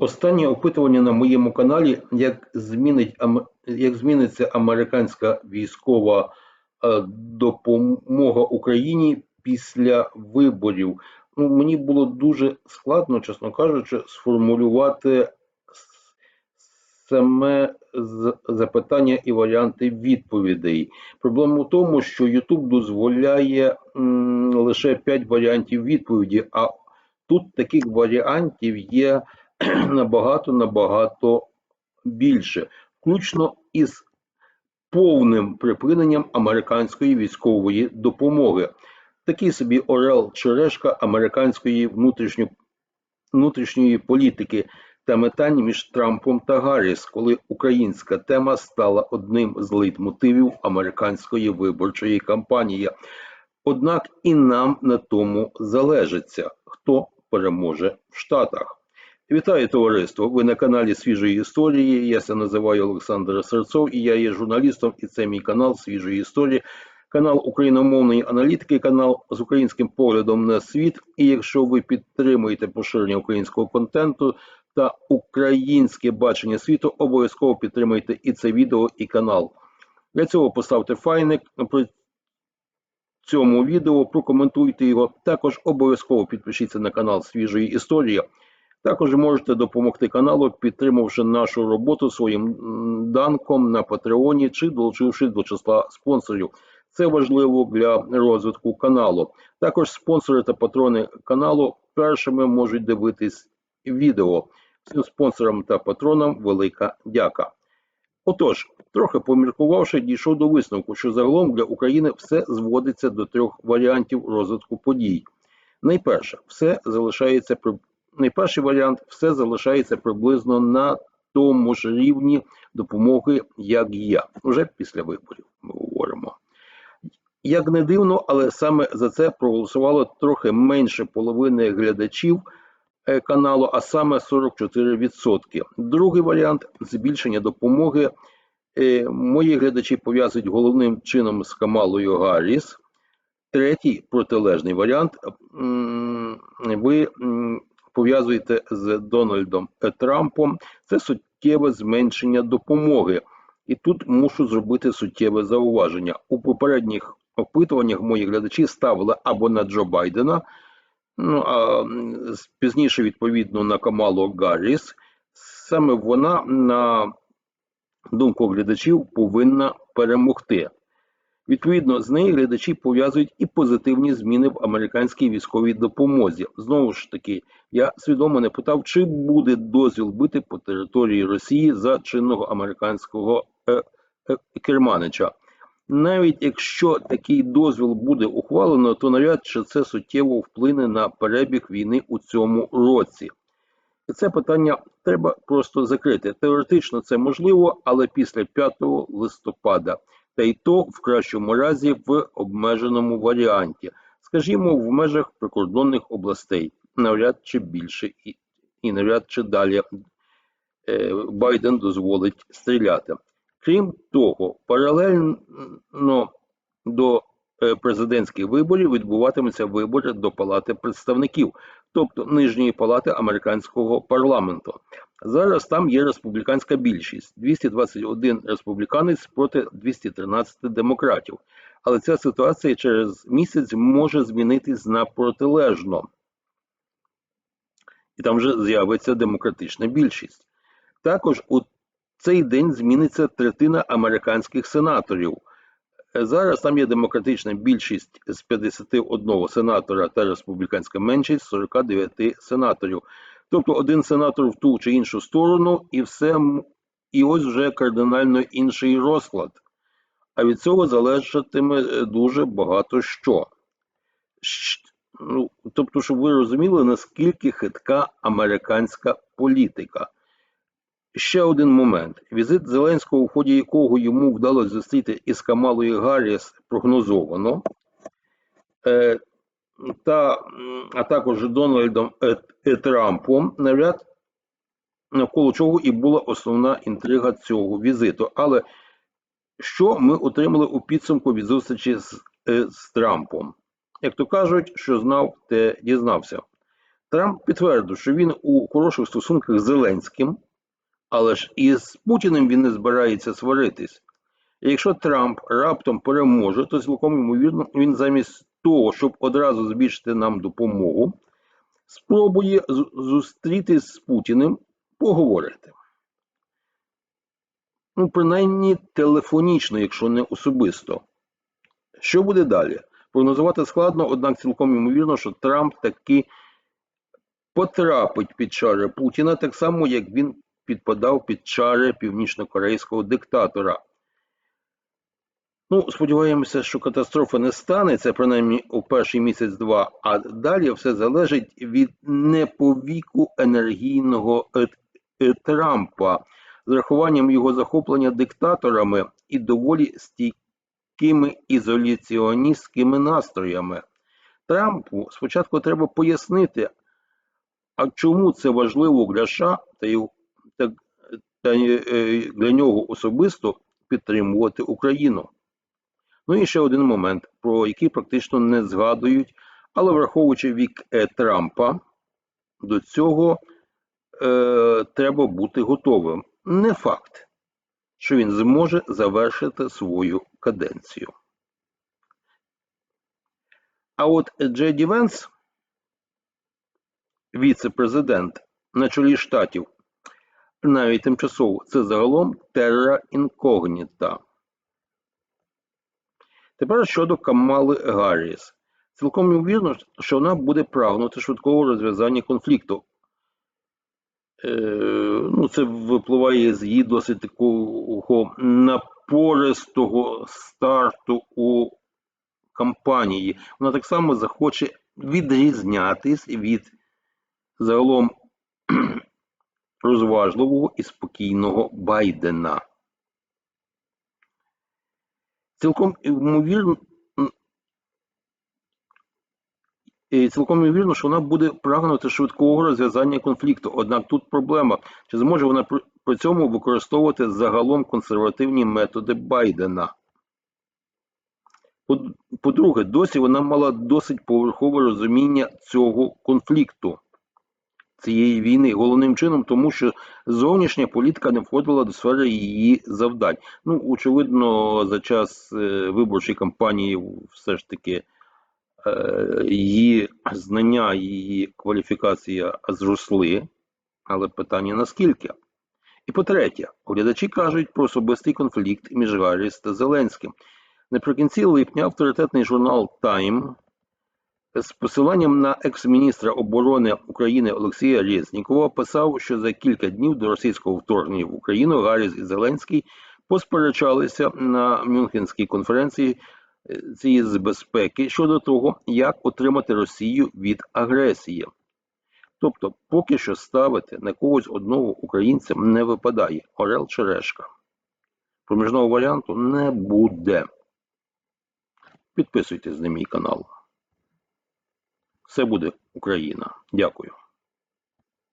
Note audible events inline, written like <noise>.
Останнє опитування на моєму каналі, як, змінить, як зміниться американська військова е, допомога Україні після виборів. Ну, мені було дуже складно, чесно кажучи, сформулювати саме запитання і варіанти відповідей. Проблема в тому, що YouTube дозволяє лише 5 варіантів відповіді, а тут таких варіантів є <clears throat> набагато набагато більше, включно із повним припиненням американської військової допомоги. Такий собі орел чи решка американської внутрішньо, внутрішньої політики та метань між Трампом та Гарріс, коли українська тема стала одним з лейтмотивів американської виборчої кампанії. Однак і нам на тому залежиться, хто переможе в Штатах. Вітаю товариство! Ви на каналі Свіжої історії. Я се називаю Олександр Серцов і я є журналістом, і це мій канал Свіжої історії, канал україномовної аналітики, канал з українським поглядом на світ. І якщо ви підтримуєте поширення українського контенту та українське бачення світу, обов'язково підтримуйте і це відео, і канал. Для цього поставте файник при цьому відео, прокоментуйте його. Також обов'язково підпишіться на канал Свіжої історії. Також можете допомогти каналу, підтримавши нашу роботу своїм данком на Патреоні чи долучившись до числа спонсорів. Це важливо для розвитку каналу. Також спонсори та патрони каналу першими можуть дивитись відео. Всім спонсорам та патронам велика дяка. Отож, трохи поміркувавши, дійшов до висновку, що загалом для України все зводиться до трьох варіантів розвитку подій. Найперше, все залишається при найперший варіант все залишається приблизно на тому ж рівні допомоги, як є. Уже після виборів ми говоримо. Як не дивно, але саме за це проголосувало трохи менше половини глядачів е, каналу, а саме 44%. Другий варіант збільшення допомоги. Е, Мої глядачі пов'язують головним чином з Камалою Гарріс. Третій протилежний варіант. Ви пов'язуєте з Дональдом Трампом, це суттєве зменшення допомоги. І тут мушу зробити суттєве зауваження. У попередніх опитуваннях мої глядачі ставили або на Джо Байдена, ну а пізніше, відповідно, на Камалу Гарріс. Саме вона, на думку глядачів, повинна перемогти. Відповідно, з нею глядачі пов'язують і позитивні зміни в американській військовій допомозі. Знову ж таки, я свідомо не питав, чи буде дозвіл бити по території Росії за чинного американського е, е, керманича. Навіть якщо такий дозвіл буде ухвалено, то навряд чи це суттєво вплине на перебіг війни у цьому році. І це питання треба просто закрити. Теоретично це можливо, але після 5 листопада, та й то в кращому разі в обмеженому варіанті, скажімо, в межах прикордонних областей, навряд чи більше і, і навряд чи далі е, Байден дозволить стріляти. Крім того, паралельно до е, президентських виборів відбуватимуться вибори до Палати представників, тобто нижньої палати американського парламенту. Зараз там є республіканська більшість 221 республіканець проти 213 демократів. Але ця ситуація через місяць може змінитись на протилежно, і там вже з'явиться демократична більшість. Також у цей день зміниться третина американських сенаторів. Зараз там є демократична більшість з 51 сенатора та республіканська меншість 49 сенаторів. Тобто один сенатор в ту чи іншу сторону, і все і ось вже кардинально інший розклад. А від цього залежатиме е, дуже багато що. Ну, тобто, щоб ви розуміли, наскільки хитка американська політика. Ще один момент. Візит Зеленського, у ході якого йому вдалося зустріти із Камалою Гарріс прогнозовано, е, та, а також Дональдом е, е, Трампом, навряд навколо чого і була основна інтрига цього візиту. Але що ми отримали у підсумку від зустрічі з, з Трампом? Як то кажуть, що знав, те дізнався. Трамп підтвердив, що він у хороших стосунках з Зеленським, але ж і з Путіним він не збирається сваритись. І якщо Трамп раптом переможе, то цілком ймовірно він замість того, щоб одразу збільшити нам допомогу, спробує зустрітись з Путіним, поговорити. Ну, принаймні телефонічно, якщо не особисто. Що буде далі? Прогнозувати складно, однак цілком ймовірно, що Трамп таки потрапить під чари Путіна, так само, як він підпадав під чари північнокорейського диктатора. Ну, сподіваємося, що катастрофа не станеться, принаймні у перший місяць-два, а далі все залежить від неповіку енергійного Трампа з рахуванням його захоплення диктаторами і доволі стійкими ізоляціоністськими настроями. Трампу спочатку треба пояснити, а чому це важливо для США та, його- та е, для нього особисто підтримувати Україну. Ну і ще один момент, про який практично не згадують, але враховуючи вік е, Трампа, до цього е, треба бути готовим. Не факт, що він зможе завершити свою каденцію. А от Джей Ді Венс, віце-президент на чолі штатів, навіть тимчасово, це загалом терра інкогніта. Тепер щодо Камали Гарріс. Цілком ймовірно, що вона буде прагнути швидкого розв'язання конфлікту. Е, ну, це випливає з її досить такого напористого старту у кампанії. Вона так само захоче відрізнятись від загалом розважливого і спокійного Байдена. Цілком ймовірно, цілком ймовірно, що вона буде прагнути швидкого розв'язання конфлікту. Однак тут проблема, чи зможе вона при, цьому використовувати загалом консервативні методи Байдена. По-друге, досі вона мала досить поверхове розуміння цього конфлікту, цієї війни, головним чином, тому що зовнішня політика не входила до сфери її завдань. Ну, очевидно, за час е, виборчої кампанії все ж таки е, її знання, її кваліфікація зросли, але питання наскільки. І по-третє, оглядачі кажуть про особистий конфлікт між Гарріс та Зеленським. Наприкінці липня авторитетний журнал Time з посиланням на екс-міністра оборони України Олексія Резнікова писав, що за кілька днів до російського вторгнення в Україну Гарріс і Зеленський посперечалися на Мюнхенській конференції е, цієї з безпеки щодо того, як отримати Росію від агресії. Тобто, поки що ставити на когось одного українця не випадає. Орел чи решка. Проміжного варіанту не буде. Підписуйтесь на мій канал. Все буде Україна. Дякую.